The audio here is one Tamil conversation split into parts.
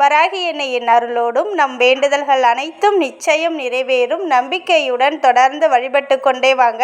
வராகி எண்ணெயின் அருளோடும் நம் வேண்டுதல்கள் அனைத்தும் நிச்சயம் நிறைவேறும். நம்பிக்கையுடன் தொடர்ந்து வழிபட்டு கொண்டே வாங்க.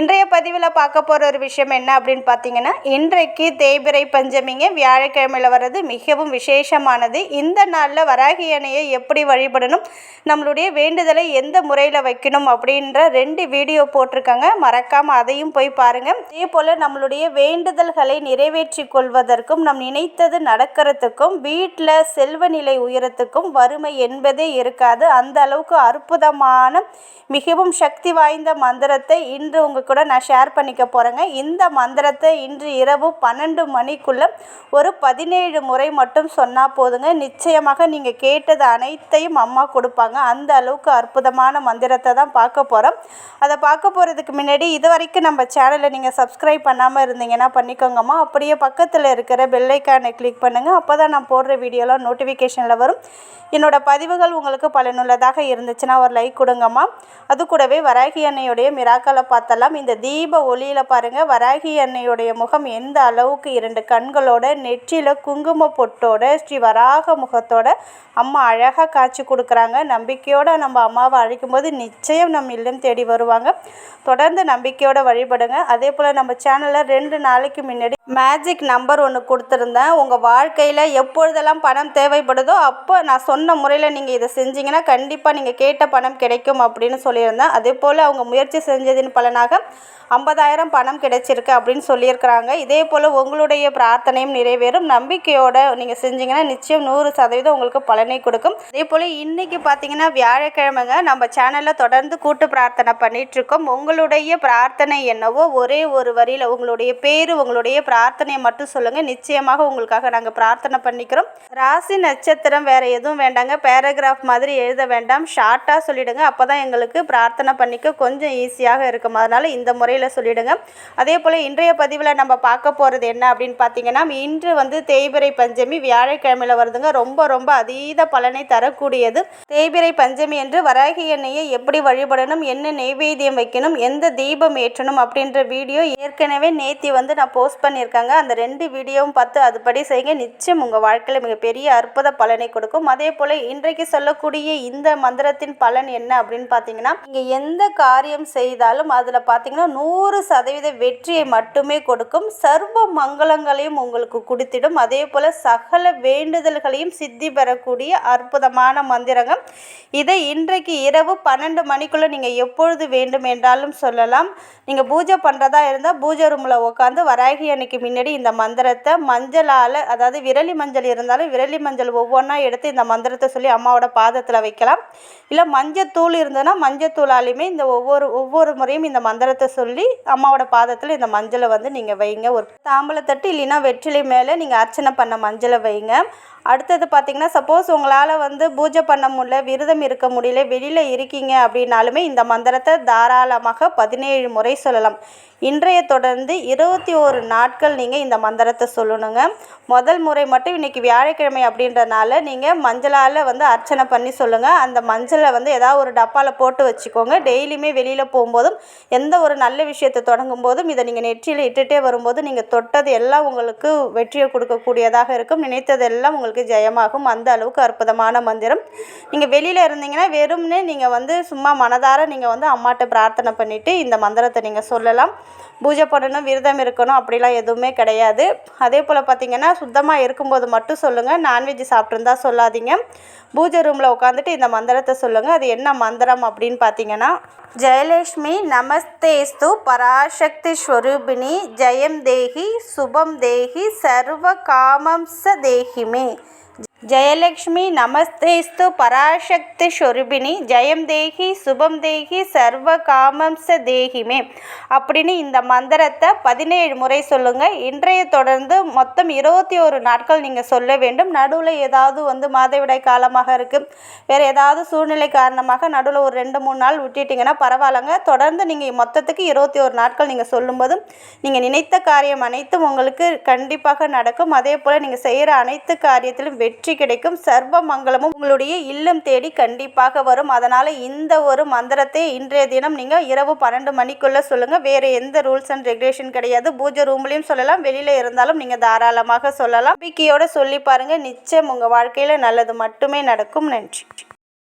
இன்றைய பதிவில் பார்க்க போகிற ஒரு விஷயம் என்ன அப்படின்னு பார்த்தீங்கன்னா இன்றைக்கு தேய்பிறை பஞ்சமிங்க வியாழக்கிழமையில் வர்றது மிகவும் விசேஷமானது. இந்த நாளில் வராகி அணையை எப்படி வழிபடணும் நம்மளுடைய வேண்டுதலை எந்த முறையில் வைக்கணும் அப்படின்ற ரெண்டு வீடியோ போட்டிருக்காங்க. மறக்காமல் அதையும் போய் பாருங்கள் இதே போல் நம்மளுடைய வேண்டுதல்களை நிறைவேற்றி கொள்வதற்கும் நம் நினைத்தது நடக்கிறதுக்கும் வீட்டில் செல்வ நிலை உயரத்துக்கும் வறுமை என்பதே இருக்காது. அந்த அளவுக்கு அற்புதமான மிகவும் சக்தி வாய்ந்த மந்திரத்தை இன்று உங்கள் கூட நான் ஷேர் பண்ணிக்க போகிறேங்க இந்த மந்திரத்தை இன்று இரவு பன்னெண்டு மணிக்குள்ளே ஒரு பதினேழு முறை மட்டும் சொன்னால் போதுங்க. நிச்சயமாக நீங்கள் கேட்டது அனைத்தையும் அம்மா கொடுப்பாங்க. அந்த அளவுக்கு அற்புதமான மந்திரத்தை தான் பார்க்க போகிறோம் அதை பார்க்க போகிறதுக்கு முன்னாடி இது வரைக்கும் நம்ம சேனலை நீங்கள் சப்ஸ்கிரைப் பண்ணாமல் இருந்தீங்கன்னா பண்ணிக்கோங்கம்மா. அப்படியே பக்கத்தில் இருக்கிற பெல்லைக்கானை கிளிக் பண்ணுங்கள் அப்போ தான் நான் போடுற வீடியோலாம் நோட்டிஃபிகேஷனில் வரும். என்னோடய பதிவுகள் உங்களுக்கு பலனுள்ளதாக இருந்துச்சுன்னா ஒரு லைக் கொடுங்கம்மா. அது கூடவே வராகி அன்னையுடைய மிராக்களை பார்த்தலாம். இந்த தீப ஒளியில் பாருங்கள் வராகி அன்னையுடைய முகம் எந்த அளவுக்கு இரண்டு கண்களோட நெற்றியில் குங்கும பொட்டோட ஸ்ரீ வராக முகத்தோட அம்மா அழகாக காட்சி கொடுக்குறாங்க. நம்பிக்கையோடு நம்ம அம்மாவை அழைக்கும்போது நிச்சயம் நம் இல்லம் தேடி வருவாங்க. தொடர்ந்து நம்பிக்கையோடு வழிபடுங்க. அதே போல் நம்ம சேனலில் ரெண்டு நாளைக்கு முன்னாடி மேஜிக் நம்பர் ஒன்று கொடுத்துருந்தேன். உங்கள் வாழ்க்கையில் எப்பொழுதெல்லாம் பணம் தேவை தேவைப்படுதோ அப்போ நான் சொன்ன முறையில் நீங்கள் இதை செஞ்சீங்கன்னா கண்டிப்பாக நீங்கள் கேட்ட பணம் கிடைக்கும் அப்படின்னு சொல்லியிருந்தேன். அதே போல் அவங்க முயற்சி செஞ்சதின் பலனாக ஐம்பதாயிரம் பணம் கிடைச்சிருக்கு அப்படின்னு சொல்லியிருக்கிறாங்க. இதே போல் உங்களுடைய பிரார்த்தனையும் நிறைவேறும். நம்பிக்கையோடு நீங்கள் செஞ்சீங்கன்னா நிச்சயம் நூறு சதவீதம் உங்களுக்கு பலனை கொடுக்கும். அதே போல் இன்றைக்கி பார்த்தீங்கன்னா வியாழக்கிழமைங்க. நம்ம சேனலில் தொடர்ந்து கூட்டு பிரார்த்தனை பண்ணிகிட்ருக்கோம் உங்களுடைய பிரார்த்தனை என்னவோ ஒரே ஒரு வரியில் உங்களுடைய பேர் உங்களுடைய பிரார்த்தனையை மட்டும் சொல்லுங்கள் நிச்சயமாக உங்களுக்காக நாங்கள் பிரார்த்தனை பண்ணிக்கிறோம். ராசி நட்சத்திரம் வேறு எதுவும் வேண்டாங்க. பேராகிராஃப் மாதிரி எழுத வேண்டாம். ஷார்ட்டாக சொல்லிவிடுங்க அப்போ தான் எங்களுக்கு பிரார்த்தனை பண்ணிக்க கொஞ்சம் ஈஸியாக இருக்கும். அதனால் இந்த முறையில் சொல்லிவிடுங்க அதே போல் இன்றைய பதிவில் நம்ம பார்க்க போகிறது என்ன அப்படின்னு பார்த்தீங்கன்னா இன்று வந்து தேய்பிரை பஞ்சமி வியாழக்கிழமையில் வருதுங்க. ரொம்ப ரொம்ப அதீத பலனை தரக்கூடியது. தேய்பிரை பஞ்சமி என்று வராகி எண்ணெயை எப்படி வழிபடணும்? என்ன நெய்வேத்தியம் வைக்கணும்? எந்த தீபம் ஏற்றணும்? அப்படின்ற வீடியோ ஏற்கனவே நேத்தி வந்து நான் போஸ்ட் பண்ணியிருக்காங்க. அந்த ரெண்டு வீடியோவும் பார்த்து அதுபடி செய்யுங்க. நிச்சயம் உங்கள் வாழ்க்கையில் மிகப்பெரிய அற்புத பலனை கொடுக்கும். அதே போல் இன்றைக்கு சொல்லக்கூடிய இந்த மந்திரத்தின் பலன் என்ன அப்படின்னு பார்த்தீங்கன்னா நீங்கள் எந்த காரியம் செய்தாலும் அதில் பார்த்தீங்கன்னா நூறு சதவீத வெற்றியை மட்டுமே கொடுக்கும். சர்வ மங்களங்களையும் உங்களுக்கு கொடுத்திடும். அதே போல் சகல வேண்டுதல்களையும் சித்தி பெறக்கூடிய அற்புதமான மந்திரங்கள். இதை இன்றைக்கு இரவு பன்னெண்டு மணிக்குள்ளே நீங்கள் எப்பொழுது வேண்டும் என்றாலும் சொல்லலாம். நீங்கள் பூஜை பண்ணுறதா இருந்தால் பூஜை ரூமில் உட்காந்து வராகி அன்னைக்கு முன்னாடி இந்த மந்திரத்தை மஞ்சளால் அதாவது விரலி மஞ்சள் இருந்தாலும் விரலி மஞ்சள் ஒவ்வொன்றா எடுத்து இந்த மந்திரத்தை சொல்லி அம்மாவோட பாதத்தில் வைக்கலாம். இல்லை மஞ்சத்தூள் இருந்ததுன்னா மஞ்சத்தூளாலையுமே இந்த ஒவ்வொரு ஒவ்வொரு முறையும் இந்த மந்திரத்தை சொல்லி அம்மாவோட பாதத்தில் இந்த மஞ்சளை வந்து நீங்கள் வைங்க. ஒரு தாம்பளத்தட்டு இல்லைன்னா வெற்றிலை மேலே நீங்கள் அர்ச்சனை பண்ண மஞ்சளை வைங்க. அடுத்தது பார்த்திங்கன்னா சப்போஸ் உங்களால் வந்து பூஜை பண்ண முடியல விரதம் இருக்க முடியல வெளியில் இருக்கீங்க அப்படின்னாலுமே இந்த மந்திரத்தை தாராளமாக பதினேழு முறை சொல்லலாம். இன்றைய தொடர்ந்து இருபத்தி ஒரு நாட்கள் நீங்கள் இந்த மந்திரத்தை சொல்லணுங்க. முதல் முறை மட்டும் இன்றைக்கி வியாழக்கிழமை அப்படின்றனால நீங்கள் மஞ்சளால் வந்து அர்ச்சனை பண்ணி சொல்லுங்கள் அந்த மஞ்சளை வந்து ஏதாவது ஒரு டப்பாவில் போட்டு வச்சுக்கோங்க. டெய்லியுமே வெளியில் போகும்போதும் எந்த ஒரு நல்ல விஷயத்தை தொடங்கும் போதும் இதை நீங்கள் நெற்றியில் இட்டுகிட்டே வரும்போது நீங்கள் தொட்டது எல்லாம் உங்களுக்கு வெற்றியை கொடுக்கக்கூடியதாக இருக்கும். நினைத்ததெல்லாம் உங்களுக்கு உங்களுக்கு ஜெயமாகும். அந்த அளவுக்கு அற்புதமான மந்திரம். நீங்கள் வெளியில் இருந்தீங்கன்னா வெறும்னே நீங்கள் வந்து சும்மா மனதார நீங்கள் வந்து அம்மாட்ட பிரார்த்தனை பண்ணிவிட்டு இந்த மந்திரத்தை நீங்கள் சொல்லலாம். பூஜை பண்ணணும் விரதம் இருக்கணும் அப்படிலாம் எதுவுமே கிடையாது. அதே போல் பார்த்திங்கன்னா சுத்தமாக இருக்கும்போது மட்டும் சொல்லுங்கள் நான்வெஜ் சாப்பிட்ருந்தா சொல்லாதீங்க. பூஜை ரூமில் உட்காந்துட்டு இந்த மந்திரத்தை சொல்லுங்கள் அது என்ன மந்திரம் அப்படின்னு பார்த்தீங்கன்னா ஜெயலக்ஷ்மி நமஸ்தேஸ்து பராசக்தி ஸ்வரூபிணி ஜெயம் தேகி சுபம் தேகி சர்வ காமம்ச தேகிமே. 嗯。ஜெயலக்ஷ்மி நமஸ்தேஸ்து பராசக்தி ஸ்வரூபிணி ஜெயம் தேகி சுபம் தேகி சர்வ காமம்ச தேகிமே. அப்படின்னு இந்த மந்திரத்தை பதினேழு முறை சொல்லுங்கள் இன்றைய தொடர்ந்து மொத்தம் இருபத்தி ஒரு நாட்கள் நீங்கள் சொல்ல வேண்டும். நடுவில் ஏதாவது வந்து மாதவிடாய் காலமாக இருக்குது வேறு ஏதாவது சூழ்நிலை காரணமாக நடுவில் ஒரு ரெண்டு மூணு நாள் விட்டுட்டிங்கன்னா பரவாயில்லைங்க. தொடர்ந்து நீங்கள் மொத்தத்துக்கு இருபத்தி ஒரு நாட்கள் நீங்கள் சொல்லும்போது நீங்கள் நினைத்த காரியம் அனைத்தும் உங்களுக்கு கண்டிப்பாக நடக்கும். அதே போல் நீங்கள் செய்கிற அனைத்து காரியத்திலும் வெற்றி வெற்றி கிடைக்கும். சர்வ மங்களமும் உங்களுடைய இல்லம் தேடி கண்டிப்பாக வரும். அதனால் இந்த ஒரு மந்திரத்தை இன்றைய தினம் நீங்கள் இரவு பன்னெண்டு மணிக்குள்ளே சொல்லுங்கள் வேறு எந்த ரூல்ஸ் அண்ட் ரெகுலேஷன் கிடையாது. பூஜை ரூம்லேயும் சொல்லலாம். வெளியில் இருந்தாலும் நீங்கள் தாராளமாக சொல்லலாம். நம்பிக்கையோடு சொல்லி பாருங்கள் நிச்சயம் உங்கள் வாழ்க்கையில் நல்லது மட்டுமே நடக்கும். நன்றி.